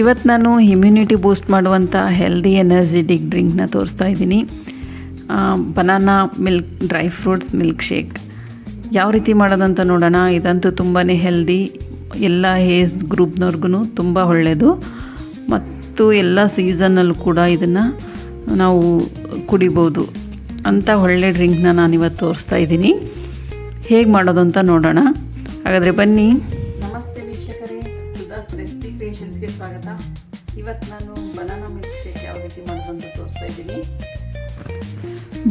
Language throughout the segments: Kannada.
ಇವತ್ತು ನಾನು ಇಮ್ಯುನಿಟಿ ಬೂಸ್ಟ್ ಮಾಡುವಂಥ ಹೆಲ್ದಿ ಎನರ್ಜೆಟಿಕ್ ಡ್ರಿಂಕ್ನ ತೋರಿಸ್ತಾ ಇದ್ದೀನಿ. Banana milk dry fruits milkshake ಯಾವ ರೀತಿ ಮಾಡೋದಂತ ನೋಡೋಣ. ಇದಂತೂ ತುಂಬಾ ಹೆಲ್ದಿ ಎಲ್ಲ ಏಜ್ ಗ್ರೂಪ್ನವ್ರಿಗೂ ತುಂಬ ಒಳ್ಳೆಯದು ಮತ್ತು ಎಲ್ಲ ಸೀಸನ್ನಲ್ಲೂ ಕೂಡ ಇದನ್ನು ನಾವು ಕುಡಿಬೋದು. ಅಂಥ ಒಳ್ಳೆ ಡ್ರಿಂಕ್ನ ನಾನಿವತ್ತು ತೋರಿಸ್ತಾ ಇದ್ದೀನಿ. ಹೇಗೆ ಮಾಡೋದು ಅಂತ ನೋಡೋಣ. ಹಾಗಾದರೆ ಬನ್ನಿ. ರೆಸಿಪಿ ಸ್ವಾಗತ. ಇವತ್ತು ನಾನು ಬನಾನಾ ಮಿಲ್ಕ್ ಶೇಕ್ ಯಾವ ರೀತಿ ಮಾಡೋದಂತ ತೋರಿಸ್ತಾ ಇದ್ದೀನಿ.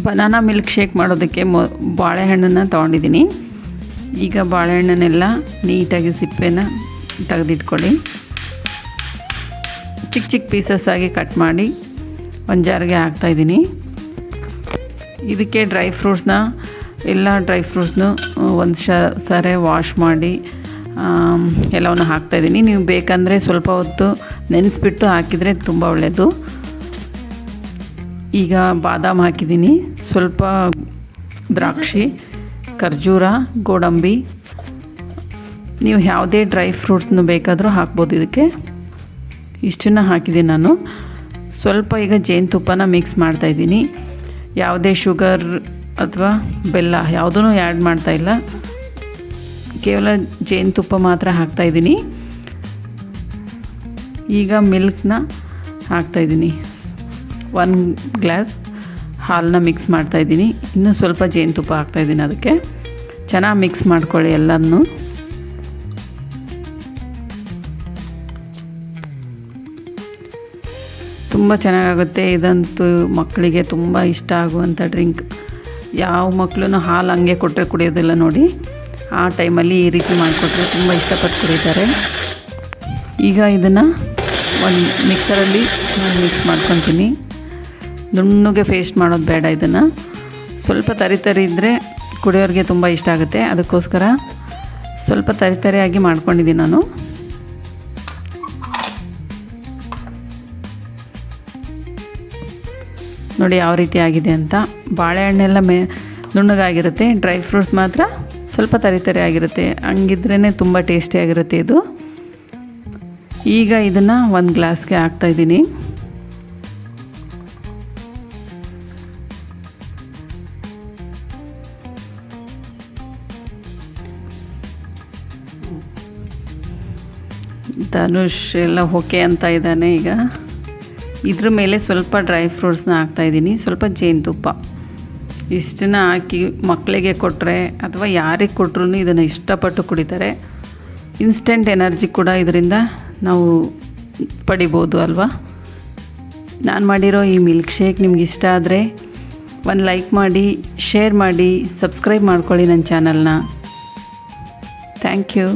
ಬನಾನಾ ಮಿಲ್ಕ್ ಶೇಕ್ ಮಾಡೋದಕ್ಕೆ ಮೊ, ಬಾಳೆಹಣ್ಣನ್ನು ತೊಗೊಂಡಿದ್ದೀನಿ. ಈಗ ಬಾಳೆಹಣ್ಣನ್ನೆಲ್ಲ ನೀಟಾಗಿ ಸಿಪ್ಪೆನ ತೆಗೆದಿಟ್ಕೊಳ್ಳಿ. ಚಿಕ್ಕ ಚಿಕ್ಕ ಪೀಸಸ್ ಆಗಿ ಕಟ್ ಮಾಡಿ ಒಂದು ಜಾರಿಗೆ ಹಾಕ್ತಾಯಿದ್ದೀನಿ ಇದಕ್ಕೆ ಡ್ರೈ ಫ್ರೂಟ್ಸ್ನ ಎಲ್ಲ ಡ್ರೈ ಫ್ರೂಟ್ಸ್ನು ಒಂದು ಶ, ಸರೆ ವಾಶ್ ಮಾಡಿ ಎಲ್ಲವನ್ನು ಹಾಕ್ತಾಯಿದ್ದೀನಿ ನೀವು ಬೇಕಂದರೆ ಸ್ವಲ್ಪ ಹೊತ್ತು ನೆನೆಸ್ಬಿಟ್ಟು ಹಾಕಿದರೆ ತುಂಬ ಒಳ್ಳೆಯದು ಈಗ ಬಾದಾಮ್ ಹಾಕಿದ್ದೀನಿ. ಸ್ವಲ್ಪ ದ್ರಾಕ್ಷಿ, ಖರ್ಜೂರ, ಗೋಡಂಬಿ. ನೀವು ಯಾವುದೇ ಡ್ರೈ ಫ್ರೂಟ್ಸ್ನು ಬೇಕಾದರೂ ಹಾಕ್ಬೋದು ಇದಕ್ಕೆ. ಇಷ್ಟನ್ನು ಹಾಕಿದ್ದೀನಿ ನಾನು. ಸ್ವಲ್ಪ ಈಗ ಜೇನುತುಪ್ಪನ ಮಿಕ್ಸ್ ಮಾಡ್ತಾಯಿದ್ದೀನಿ ಯಾವುದೇ ಶುಗರ್ ಅಥವಾ ಬೆಲ್ಲ ಯಾವುದೂ ಆ್ಯಡ್ ಮಾಡ್ತಾಯಿಲ್ಲ ಕೇವಲ ಜೇನುತುಪ್ಪ ಮಾತ್ರ ಹಾಕ್ತಾಯಿದ್ದೀನಿ ಈಗ ಮಿಲ್ಕ್ನ ಹಾಕ್ತಾಯಿದ್ದೀನಿ ಒನ್ ಗ್ಲಾಸ್ ಹಾಲನ್ನ ಮಿಕ್ಸ್ ಮಾಡ್ತಾಯಿದ್ದೀನಿ ಇನ್ನೂ ಸ್ವಲ್ಪ ಜೇನುತುಪ್ಪ ಹಾಕ್ತಾಯಿದ್ದೀನಿ ಅದಕ್ಕೆ. ಚೆನ್ನಾಗಿ ಮಿಕ್ಸ್ ಮಾಡ್ಕೊಳ್ಳಿ ಎಲ್ಲನೂ ತುಂಬ ಚೆನ್ನಾಗಾಗುತ್ತೆ. ಇದಂತೂ ಮಕ್ಕಳಿಗೆ ತುಂಬ ಇಷ್ಟ ಆಗುವಂಥ ಡ್ರಿಂಕ್. ಯಾವ ಮಕ್ಕಳು ಹಾಲು ಹಂಗೆ ಕೊಟ್ಟರೆ ಕುಡಿಯೋದಿಲ್ಲ ನೋಡಿ. ಆ ಟೈಮಲ್ಲಿ ಈ ರೀತಿ ಮಾಡಿಕೊಟ್ರೆ ತುಂಬ ಇಷ್ಟಪಟ್ಟು ಕುಡಿತಾರೆ. ಈಗ ಇದನ್ನು ಒಂದು ಮಿಕ್ಸರಲ್ಲಿ ನಾನು ಮಿಕ್ಸ್ ಮಾಡ್ಕೊತೀನಿ. ನುಣ್ಣಗೆ ಫೇಸ್ಟ್ ಮಾಡೋದು ಬೇಡ ಇದನ್ನು. ಸ್ವಲ್ಪ ತರಿ ತರಿ ಇದ್ದರೆ ಕುಡಿಯೋರಿಗೆ ತುಂಬ ಇಷ್ಟ ಆಗುತ್ತೆ. ಅದಕ್ಕೋಸ್ಕರ ಸ್ವಲ್ಪ ತರಿ ತರಿಯಾಗಿ ಮಾಡ್ಕೊಂಡಿದ್ದೀನಿ ನಾನು. ನೋಡಿ ಯಾವ ರೀತಿ ಆಗಿದೆ ಅಂತ. ಬಾಳೆಹಣ್ಣೆಲ್ಲ ಮೇ ನುಣ್ಣಗಾಗಿರುತ್ತೆ. ಡ್ರೈ ಫ್ರೂಟ್ಸ್ ಮಾತ್ರ ಸ್ವಲ್ಪ ತರಿ ತರಿ ಆಗಿರುತ್ತೆ. ಹಂಗಿದ್ರೇ ತುಂಬ ಟೇಸ್ಟಿಯಾಗಿರುತ್ತೆ ಇದು. ಈಗ ಇದನ್ನು ಒಂದು ಗ್ಲಾಸ್ಗೆ ಹಾಕ್ತಾಯಿದ್ದೀನಿ ಧನುಷ್ ಎಲ್ಲ ಓಕೆ ಅಂತ ಇದ್ದಾನೆ ಈಗ. ಇದ್ರ ಮೇಲೆ ಸ್ವಲ್ಪ ಡ್ರೈ ಫ್ರೂಟ್ಸ್ನ ಹಾಕ್ತಾಯಿದ್ದೀನಿ ಸ್ವಲ್ಪ ಜೇನುತುಪ್ಪ. ಇಷ್ಟನ್ನ ಹಾಕಿ ಮಕ್ಕಳಿಗೆ ಕೊಟ್ಟರೆ ಅಥವಾ ಯಾರಿಗೆ ಕೊಟ್ಟರು ಇದನ್ನು ಇಷ್ಟಪಟ್ಟು ಕುಡಿತಾರೆ. ಇನ್ಸ್ಟೆಂಟ್ ಎನರ್ಜಿ ಕೂಡ ಇದರಿಂದ ನಾವು ಪಡಿಬೋದು ಅಲ್ವಾ? ನಾನು ಮಾಡಿರೋ ಈ ಮಿಲ್ಕ್ ಶೇಕ್ ನಿಮ್ಗೆ ಇಷ್ಟ ಆದರೆ ಒಂದು ಲೈಕ್ ಮಾಡಿ ಶೇರ್ ಮಾಡಿ ಸಬ್ಸ್ಕ್ರೈಬ್ ಮಾಡ್ಕೊಳ್ಳಿ ನನ್ನ ಚಾನಲ್ನ ಥ್ಯಾಂಕ್ ಯು